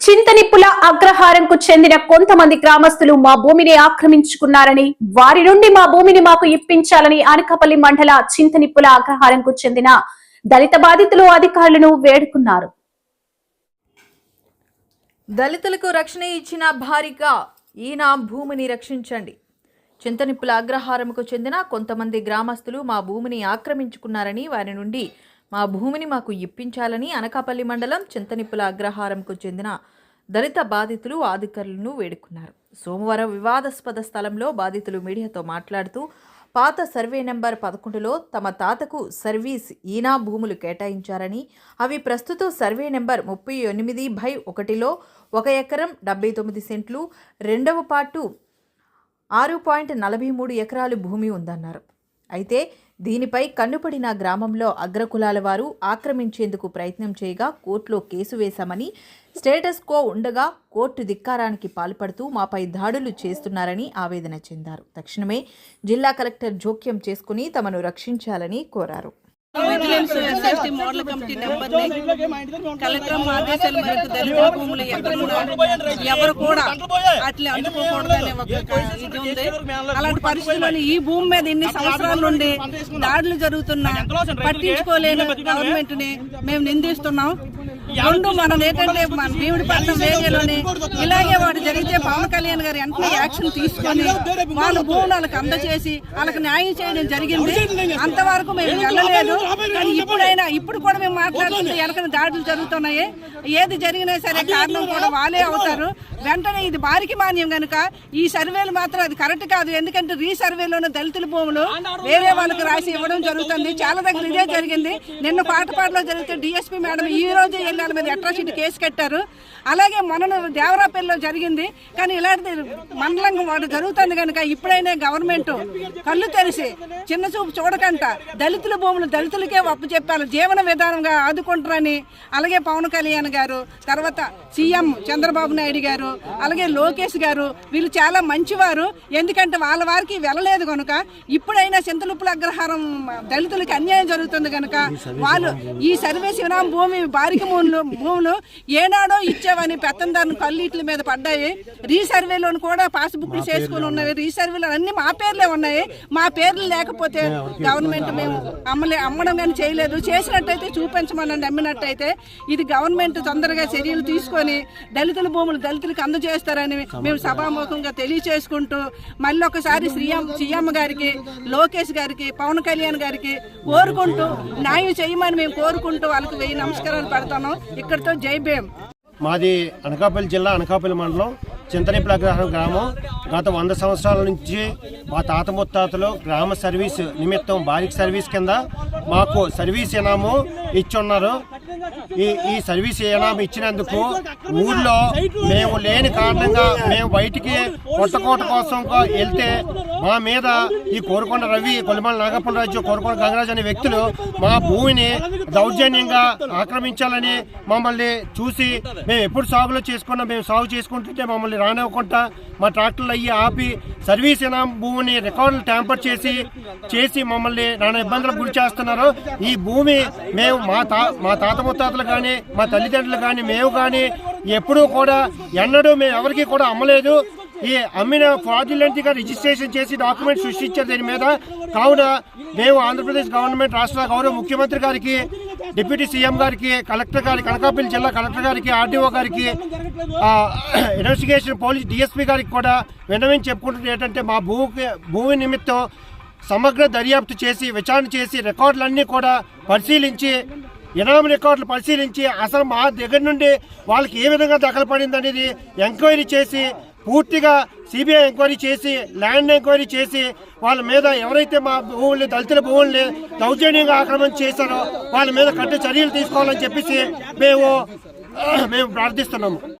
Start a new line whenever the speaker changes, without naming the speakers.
చింతనిప్పుల అగ్రహారంకు చెందిన కొంతమంది గ్రామస్తులు మా భూమిని ఆక్రమించుకున్నారని వారి నుండి మా భూమిని మాకు ఇప్పించాలని అనకాపల్లి మండల చింతనిప్పుల అగ్రహారంకు చెందిన దళిత బాధితులు అధికారులను వేడుకున్నారు.
దళితులకు రక్షణ ఇచ్చిన భారీగా ఈయన భూమిని రక్షించండి. చింతనిప్పుల అగ్రహారంకు చెందిన కొంతమంది గ్రామస్తులు మా భూమిని ఆక్రమించుకున్నారని వారి నుండి మా భూమిని మాకు ఇప్పించాలని అనకాపల్లి మండలం చింతనిప్పుల అగ్రహారంకు చెందిన దళిత బాధితులు అధికారులను వేడుకున్నారు. సోమవారం వివాదాస్పద స్థలంలో బాధితులు మీడియాతో మాట్లాడుతూ పాత సర్వే నెంబర్ పదకొండులో తమ తాతకు సర్వీస్ ఈనా భూములు కేటాయించారని అవి ప్రస్తుతం సర్వే నెంబర్ ముప్పై ఎనిమిది బై ఒకటిలో ఒక ఎకరం డెబ్బై తొమ్మిది సెంట్లు రెండవ పాటు ఆరు పాయింట్ నలభై మూడు ఎకరాలు భూమి ఉందన్నారు. అయితే దీనిపై కన్నుపడిన గ్రామంలో అగ్రకులాల వారు ఆక్రమించేందుకు ప్రయత్నం చేయగా కోర్టులో కేసు వేశామని స్టేటస్ కో ఉండగా కోర్టు ధిక్కారానికి పాల్పడుతూ మాపై దాడులు చేస్తున్నారని ఆవేదన చెందారు. తక్షణమే జిల్లా కలెక్టర్ జోక్యం చేసుకుని తమను రక్షించాలని కోరారు.
విజిలెన్స్ ఎస్ఎస్టీ మోడల్ కమిటీ నెంబర్ని కలెక్టర్ ఆదేశాల మేరకు దళిత భూములు ఎక్కడ కూడా ఎవరు కూడా అట్లా అందుకోకూడదనే ఒక ఇది ఉంది. అలాంటి పరిస్థితుల్లో ఈ భూమి మీద ఇన్ని సంవత్సరాల నుండి దాడులు జరుగుతున్నా పట్టించుకోలేని గవర్నమెంట్ని మేము నిందిస్తున్నాం. రెండు మనం ఏంటంటే మన భీముడిపట్నం ఏరియాలోని ఇలాగే వాడు జరిగితే పవన్ కళ్యాణ్ గారు వెంటనే యాక్షన్ తీసుకొని వాళ్ళ భూములు వాళ్ళకి అందజేసి వాళ్ళకి న్యాయం చేయడం జరిగింది. అంతవరకు మేము వెళ్ళలేదు. కానీ ఇప్పుడైనా ఇప్పుడు కూడా మేము మాట్లాడుతుంటే వెనకన దాడులు జరుగుతున్నాయి. ఏది జరిగినా సరే కారణం కూడా వాళ్ళే అవుతారు. వెంటనే ఇది బారికి మాన్యం కనుక ఈ సర్వేలు మాత్రం అది కరెక్ట్ కాదు. ఎందుకంటే రీసర్వేలోని దళితుల భూములు వేరే వాళ్ళకి రాసి ఇవ్వడం జరుగుతుంది. చాలా దగ్గర ఇదే జరిగింది. నిన్న పాటపాటలో జరిగితే డిఎస్పీ మేడం ఈ రోజు వెళ్ళాలి మీద అట్రాసిటీ కేసు కట్టారు. అలాగే మొన్న దేవరాపల్లిలో జరిగింది. కానీ ఇలాంటి మండలం వాడు జరుగుతుంది కనుక ఇప్పుడైనా గవర్నమెంట్ కళ్ళు తెరిచి చిన్న చూపు చూడకంట. దళితుల భూములు దళితులకే ఒప్పు చెప్పాలి. జీవన విధానంగా ఆదుకుంటారని అలాగే పవన్ కళ్యాణ్ గారు తర్వాత సీఎం చంద్రబాబు నాయుడు గారు అలాగే లోకేష్ గారు వీళ్ళు చాలా మంచివారు. ఎందుకంటే వాళ్ళ వారికి వెళ్ళలేదు కనుక ఇప్పుడైనా చింతలుప్పుల అగ్రహారం దళితులకి అన్యాయం జరుగుతుంది కనుక వాళ్ళు ఈ సర్వే శివరాం భూమి బారిక భూములు భూములు ఏనాడో ఇచ్చావని పెత్తందారుని కల్లీట్ల మీద పడ్డాయి. రీసర్వేలో కూడా పాస్బుక్లు చేసుకుని ఉన్నవి. రీసర్వేలో అన్ని మా పేర్లే ఉన్నాయి. మా పేర్లు లేకపోతే గవర్నమెంట్ మేము అమ్మలే అమ్మడం నేను చేయలేదు. చేసినట్టయితే చూపించమని నమ్మినట్టయితే ఇది గవర్నమెంట్ తొందరగా చర్యలు తీసుకొని దళితుల భూములు దళితులకు అందజేస్తారని మేము సభాముఖంగా తెలియచేసుకుంటూ మళ్ళీ ఒకసారి శ్రీఎం సీఎం గారికి లోకేష్ గారికి పవన్ కళ్యాణ్ గారికి కోరుకుంటూ న్యాయం చేయమని మేము కోరుకుంటూ వాళ్ళకి వెయ్యి నమస్కారాలు పెడతాను. ఇక్కడితో జై భీమ్.
మాది అనకాపల్లి జిల్లా అనకాపల్లి మండలం. చింతనిప్పుల అగ్రహారం గ్రామం గత వంద సంవత్సరాల నుంచి మా తాత ముత్తాతలు గ్రామ సర్వీస్ నిమిత్తం బారిక్ సర్వీస్ కింద మాకు సర్వీస్ ఇనాము ఇచ్చున్నారు. ఈ ఈ సర్వీస్ ఇనాము ఇచ్చినందుకు ఊళ్ళో మేము లేని కారణంగా మేము బయటికి కొట్టకోట కోసం వెళ్తే మా మీద ఈ కోరుకొండ రవి కొలిమల నాగప్పలరాజు కోరుకొండ గంగరాజు అనే వ్యక్తులు మా భూమిని దౌర్జన్యంగా ఆక్రమించాలని మమ్మల్ని చూసి మేము ఎప్పుడు సాగులో చేసుకున్నా మేము సాగు చేసుకుంటుంటే మమ్మల్ని రానివ్వకుండా మా ట్రాక్టర్లు అయ్యి ఆపి సర్వీస్ ఇనాం భూమిని రికార్డులు ట్యాంపర్ చేసి చేసి మమ్మల్ని నానా ఇబ్బందులకు గురి చేస్తున్నారు. ఈ భూమి మేము మా తా మా తాత ముత్తాతలు కానీ మా తల్లిదండ్రులు కానీ మేము కానీ ఎప్పుడూ కూడా ఎన్నడూ మేము ఎవరికి కూడా అమ్మలేదు. ఈ అమ్మిన ఫ్రాడ్యులెంట్గా రిజిస్ట్రేషన్ చేసి డాక్యుమెంట్ సృష్టించారు దీని మీద. కావున మేము ఆంధ్రప్రదేశ్ గవర్నమెంట్ రాష్ట్ర గౌరవ ముఖ్యమంత్రి గారికి డిప్యూటీ సీఎం గారికి కలెక్టర్ గారికి అనకాపల్లి జిల్లా కలెక్టర్ గారికి ఆర్డీఓ గారికి ఇన్వెస్టిగేషన్ పోలీస్ డిఎస్పీ గారికి కూడా విన్నవించి చెప్పుకుంటుంది ఏంటంటే మా భూ భూమి నిమిత్తం సమగ్ర దర్యాప్తు చేసి విచారణ చేసి రికార్డులన్నీ కూడా పరిశీలించి ఇనామ రికార్డులు పరిశీలించి అసలు మా దగ్గర నుండి వాళ్ళకి ఏ విధంగా దఖలు పడింది అనేది ఎంక్వైరీ చేసి పూర్తిగా సిబిఐ ఎంక్వైరీ చేసి ల్యాండ్ ఎంక్వైరీ చేసి వాళ్ళ మీద ఎవరైతే మా భూముల్ని దళితుల భూముల్ని దౌర్జన్యంగా ఆక్రమణ చేశారో వాళ్ళ మీద కట్టు చర్యలు తీసుకోవాలని చెప్పేసి మేము మేము ప్రార్థిస్తున్నాము.